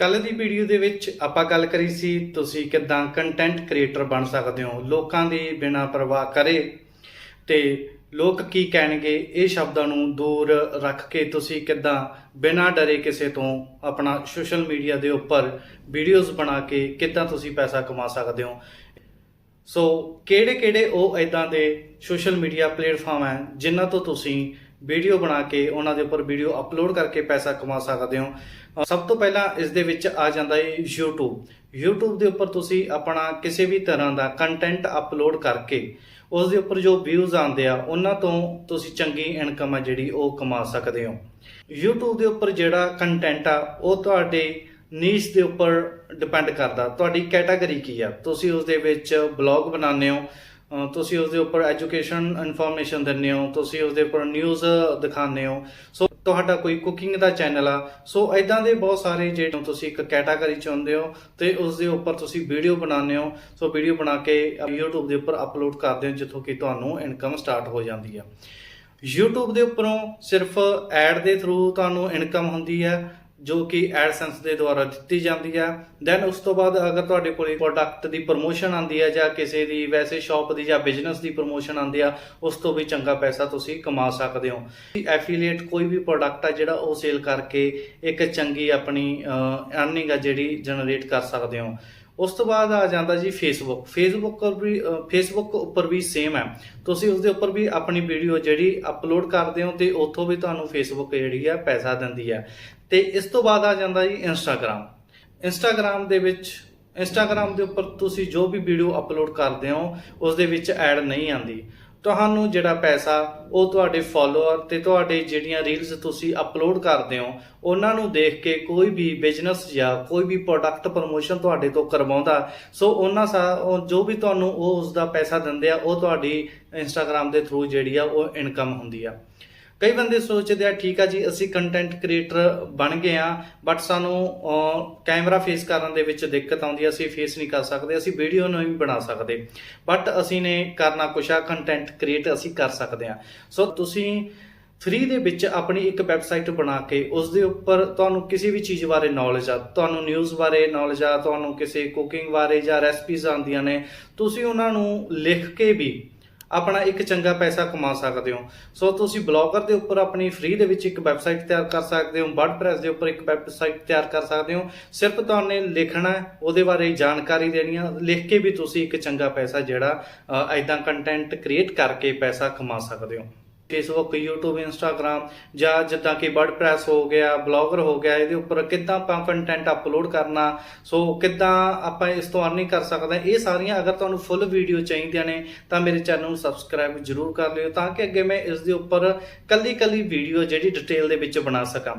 ਕੱਲ ਦੀ ਵੀਡੀਓ ਦੇ ਵਿੱਚ ਆਪਾਂ ਗੱਲ ਕਰੀ ਸੀ, ਤੁਸੀਂ ਕਿੱਦਾਂ ਕੰਟੈਂਟ ਕ੍ਰੀਏਟਰ ਬਣ ਸਕਦੇ ਹੋ, ਲੋਕਾਂ ਦੀ ਬਿਨਾਂ ਪਰਵਾਹ ਕਰੇ। ਤੇ ਲੋਕ ਕੀ ਕਹਿਣਗੇ, ਇਹ ਸ਼ਬਦਾਂ ਨੂੰ ਦੂਰ ਰੱਖ ਕੇ ਤੁਸੀਂ ਕਿੱਦਾਂ ਬਿਨਾਂ ਡਰੇ ਕਿਸੇ ਤੋਂ ਆਪਣਾ ਸੋਸ਼ਲ ਮੀਡੀਆ ਦੇ ਉੱਪਰ ਵੀਡੀਓਜ਼ ਬਣਾ ਕੇ ਕਿੱਦਾਂ ਤੁਸੀਂ ਪੈਸਾ ਕਮਾ ਸਕਦੇ ਹੋ? ਸੋ ਕਿਹੜੇ-ਕਿਹੜੇ ਉਹ ਇਦਾਂ ਦੇ ਸੋਸ਼ਲ ਮੀਡੀਆ ਪਲੇਟਫਾਰਮ ਹੈ, ਜਿਨ੍ਹਾਂ ਤੋਂ ਤੁਸੀਂ ਵੀਡੀਓ ਬਣਾ ਕੇ ਉਹਨਾਂ ਦੇ ਉੱਪਰ ਵੀਡੀਓ ਅਪਲੋਡ ਕਰਕੇ ਪੈਸਾ ਕਮਾ ਸਕਦੇ ਹੋ। ਸਭ ਤੋਂ ਪਹਿਲਾਂ ਇਸ ਦੇ ਵਿੱਚ ਆ ਜਾਂਦਾ ਹੈ YouTube YouTube ਦੇ ਉੱਪਰ ਤੁਸੀਂ ਆਪਣਾ ਕਿਸੇ ਵੀ ਤਰ੍ਹਾਂ ਦਾ ਕੰਟੈਂਟ ਅਪਲੋਡ ਕਰਕੇ ਉਸ ਦੇ ਉੱਪਰ ਜੋ ਵਿਊਜ਼ ਆਉਂਦੇ ਆ, ਉਹਨਾਂ ਤੋਂ ਤੁਸੀਂ ਚੰਗੀ ਇਨਕਮ ਆ ਜਿਹੜੀ ਉਹ ਕਮਾ ਸਕਦੇ ਹੋ। YouTube ਦੇ ਉੱਪਰ ਜਿਹੜਾ ਕੰਟੈਂਟ ਆ, ਉਹ ਤੁਹਾਡੇ ਨੀਸ਼ ਦੇ ਉੱਪਰ ਡਿਪੈਂਡ ਕਰਦਾ। ਤੁਹਾਡੀ ਕੈਟਾਗਰੀ ਕੀ ਆ? ਤੁਸੀਂ ਉਸ ਦੇ ਵਿੱਚ ਬਲੌਗ ਬਣਾਉਂਦੇ ਹੋ। ਤੁਸੀਂ ਉਸ ਦੇ ਉੱਪਰ ਐਜੂਕੇਸ਼ਨ ਇਨਫੋਰਮੇਸ਼ਨ ਦਿੰਦੇ ਹੋ, ਤੁਸੀਂ ਉਸ ਦੇ ਉੱਪਰ ਨਿਊਜ਼ ਦਿਖਾਉਂਦੇ ਹੋ। ਸੋ ਤੁਹਾਡਾ ਕੋਈ ਕੁਕਿੰਗ ਦਾ ਚੈਨਲ ਆ। ਸੋ ਐਦਾਂ ਦੇ ਬਹੁਤ ਸਾਰੇ ਜਿਹੜੇ ਤੁਸੀਂ ਇੱਕ ਕੈਟਾਗਰੀ ਚ ਹੁੰਦੇ ਹੋ ਤੇ ਉਸ ਦੇ ਉੱਪਰ ਤੁਸੀਂ ਵੀਡੀਓ ਬਣਾਉਂਦੇ ਹੋ। ਸੋ ਵੀਡੀਓ ਬਣਾ ਕੇ YouTube ਦੇ ਉੱਪਰ ਅਪਲੋਡ ਕਰਦੇ ਹੋ, ਜਿੱਥੋਂ ਕਿ ਤੁਹਾਨੂੰ ਇਨਕਮ ਸਟਾਰਟ ਹੋ ਜਾਂਦੀ ਆ। YouTube ਦੇ ਉੱਪਰੋਂ ਸਿਰਫ ਐਡ ਦੇ ਥਰੂ ਤੁਹਾਨੂੰ ਇਨਕਮ ਹੁੰਦੀ ਹੈ। ਜੋ ਕਿ ਐਡਸੈਂਸ ਦੇ ਦੁਆਰਾ ਦਿੱਤੀ ਜਾਂਦੀ ਹੈ। ਦੈਨ ਉਸ ਤੋਂ ਬਾਅਦ ਅਗਰ ਤੁਹਾਡੇ ਕੋਲ ਪ੍ਰੋਡਕਟ ਦੀ ਪ੍ਰੋਮੋਸ਼ਨ ਆਂਦੀ ਹੈ ਜਾਂ ਕਿਸੇ ਦੀ ਵੈਸੇ ਸ਼ਾਪ ਦੀ ਜਾਂ ਬਿਜ਼ਨਸ ਦੀ ਪ੍ਰੋਮੋਸ਼ਨ ਆਂਦੀ ਆ, ਉਸ ਤੋਂ ਵੀ ਚੰਗਾ ਪੈਸਾ ਤੁਸੀਂ ਕਮਾ ਸਕਦੇ ਹੋ। ਐਫੀਲੀਏਟ ਕੋਈ ਵੀ ਪ੍ਰੋਡਕਟ ਆ ਜਿਹੜਾ ਉਹ ਸੇਲ ਕਰਕੇ ਇੱਕ ਚੰਗੀ ਆਪਣੀ ਅਰਨਿੰਗ ਆ ਜਿਹੜੀ ਜਨਰੇਟ ਕਰ ਸਕਦੇ ਹੋ। ਉਸ ਤੋਂ ਬਾਅਦ ਆ ਜਾਂਦਾ ਜੀ ਫੇਸਬੁੱਕ ਫੇਸਬੁੱਕ ਵੀ ਫੇਸਬੁੱਕ ਉੱਪਰ ਵੀ ਸੇਮ ਹੈ। ਤੁਸੀਂ ਉਸ ਦੇ ਉੱਪਰ ਵੀ ਆਪਣੀ ਵੀਡੀਓ ਜਿਹੜੀ ਅਪਲੋਡ ਕਰਦੇ ਹੋ ਤੇ ਉੱਥੋਂ ਵੀ ਤੁਹਾਨੂੰ ਫੇਸਬੁੱਕ ਜਿਹੜੀ ਆ ਪੈਸਾ ਦਿੰਦੀ ਹੈ। ਤੇ ਇਸ ਤੋਂ ਬਾਅਦ ਆ ਜਾਂਦਾ ਜੀ ਇੰਸਟਾਗ੍ਰam ਇੰਸਟਾਗ੍ਰam ਦੇ ਵਿੱਚ ਇੰਸਟਾਗ੍ਰam ਦੇ ਉੱਪਰ ਤੁਸੀਂ ਜੋ ਵੀ ਵੀਡੀਓ ਅਪਲੋਡ ਕਰਦੇ ਹੋ ਉਸ ਦੇ ਵਿੱਚ ਐਡ ਨਹੀਂ ਆਂਦੀ ਤੁਹਾਨੂੰ ਜਿਹੜਾ ਪੈਸਾ, ਉਹ ਤੁਹਾਡੇ ਫਾਲੋਅਰ ਤੇ ਤੁਹਾਡੇ ਜਿਹੜੀਆਂ ਰੀਲਸ ਤੁਸੀਂ ਅਪਲੋਡ ਕਰਦੇ ਹੋ, ਉਹਨਾਂ ਨੂੰ ਦੇਖ ਕੇ ਕੋਈ ਵੀ ਬਿਜ਼ਨਸ ਜਾਂ ਕੋਈ ਵੀ ਪ੍ਰੋਡਕਟ ਪ੍ਰੋਮੋਸ਼ਨ ਤੁਹਾਡੇ ਤੋਂ ਕਰਵਾਉਂਦਾ, ਸੋ ਉਹਨਾਂ ਸਾ ਜੋ ਵੀ ਤੁਹਾਨੂੰ ਉਹ ਉਸ ਦਾ ਪੈਸਾ ਦਿੰਦੇ ਆ, ਉਹ ਤੁਹਾਡੀ ਇੰਸਟਾਗ੍ਰam ਦੇ ਥਰੂ ਜਿਹੜੀ ਆ, ਉਹ ਇਨਕਮ ਹੁੰਦੀ ਆ। ਕਈ ਬੰਦੇ ਸੋਚਦੇ ਆ, ਠੀਕ ਆ ਜੀ, ਅਸੀਂ ਕੰਟੈਂਟ ਕ੍ਰੀਏਟਰ ਬਣ ਗਏ ਆ ਬਟ ਸਾਨੂੰ ਕੈਮਰਾ ਫੇਸ ਕਰਨ ਦੇ ਵਿੱਚ ਦਿੱਕਤ ਆਉਂਦੀ ਆ, ਅਸੀਂ ਫੇਸ ਨਹੀਂ ਕਰ ਸਕਦੇ, ਅਸੀਂ ਵੀਡੀਓ ਨਹੀਂ ਬਣਾ ਸਕਦੇ। ਬਟ ਅਸੀਂ ਨੇ ਕਰਨਾ ਕੁਛ ਆ ਕੰਟੈਂਟ ਕ੍ਰੀਏਟ ਅਸੀਂ ਕਰ ਸਕਦੇ ਆ। ਸੋ ਤੁਸੀਂ ਫ੍ਰੀ ਦੇ ਵਿੱਚ ਆਪਣੀ ਇੱਕ ਵੈਬਸਾਈਟ ਬਣਾ ਕੇ, ਉਸ ਦੇ ਉੱਪਰ ਤੁਹਾਨੂੰ ਕਿਸੇ ਵੀ ਚੀਜ਼ ਬਾਰੇ ਨੌਲੇਜ ਆ, ਤੁਹਾਨੂੰ ਨਿਊਜ਼ ਬਾਰੇ ਨੌਲੇਜ ਆ, ਤੁਹਾਨੂੰ ਕਿਸੇ ਕੁਕਿੰਗ ਬਾਰੇ ਜਾਂ ਰੈਸਪੀਜ਼ ਆਉਂਦੀਆਂ ਨੇ, ਤੁਸੀਂ ਉਹਨਾਂ ਨੂੰ ਲਿਖ ਕੇ ਵੀ ਆਪਣਾ ਇੱਕ ਚੰਗਾ ਪੈਸਾ ਕਮਾ ਸਕਦੇ ਹੋ। ਸੋ ਤੁਸੀਂ ਬਲੌਗਰ ਦੇ ਉੱਪਰ ਆਪਣੀ ਫ੍ਰੀ ਦੇ ਵਿੱਚ ਇੱਕ ਵੈਬਸਾਈਟ ਤਿਆਰ ਕਰ ਸਕਦੇ ਹੋ ਵਰਡਪ੍ਰੈਸ ਦੇ ਉੱਪਰ ਇੱਕ ਵੈਬਸਾਈਟ ਤਿਆਰ ਕਰ ਸਕਦੇ ਹੋ। ਸਿਰਫ ਤੁਹਾਨੂੰ ਲਿਖਣਾ ਉਹਦੇ ਬਾਰੇ ਜਾਣਕਾਰੀ ਦੇਣੀ ਆ ਲਿਖ ਕੇ ਵੀ ਤੁਸੀਂ ਇੱਕ ਚੰਗਾ ਪੈਸਾ ਜਿਹੜਾ ਐਦਾਂ ਕੰਟੈਂਟ ਕ੍ਰੀਏਟ ਕਰਕੇ ਪੈਸਾ ਕਮਾ ਸਕਦੇ ਹੋ। ਫੇਸਬੁੱਕ YouTube, Instagram ਜਾਂ ਜਿੱਦਾਂ ਕਿ ਵਰਡਪ੍ਰੈਸ ਹੋ ਗਿਆ ਬਲੌਗਰ ਹੋ ਗਿਆ, ਇਹਦੇ ਉੱਪਰ ਕਿੱਦਾਂ ਆਪਾਂ ਕੰਟੈਂਟ ਅਪਲੋਡ ਕਰਨਾ ਸੋ ਕਿੱਦਾਂ ਆਪਾਂ ਇਸ ਤੋਂ ਅਰਨਿੰਗ ਕਰ ਸਕਦੇ ਹਾਂ, ਇਹ ਸਾਰੀਆਂ ਅਗਰ ਤੁਹਾਨੂੰ ਫੁੱਲ ਵੀਡੀਓ ਚਾਹੀਦੀਆਂ ਨੇ, ਤਾਂ ਮੇਰੇ ਚੈਨਲ ਨੂੰ ਸਬਸਕ੍ਰਾਈਬ ਜਰੂਰ ਕਰ ਲਿਓ ਤਾਂ ਕਿ ਅੱਗੇ ਮੈਂ ਇਸ ਦੇ ਉੱਪਰ ਕੱਲੀ ਕੱਲੀ ਵੀਡੀਓ ਜਿਹੜੀ ਡਿਟੇਲ ਦੇ ਵਿੱਚ ਬਣਾ ਸਕਾਂ।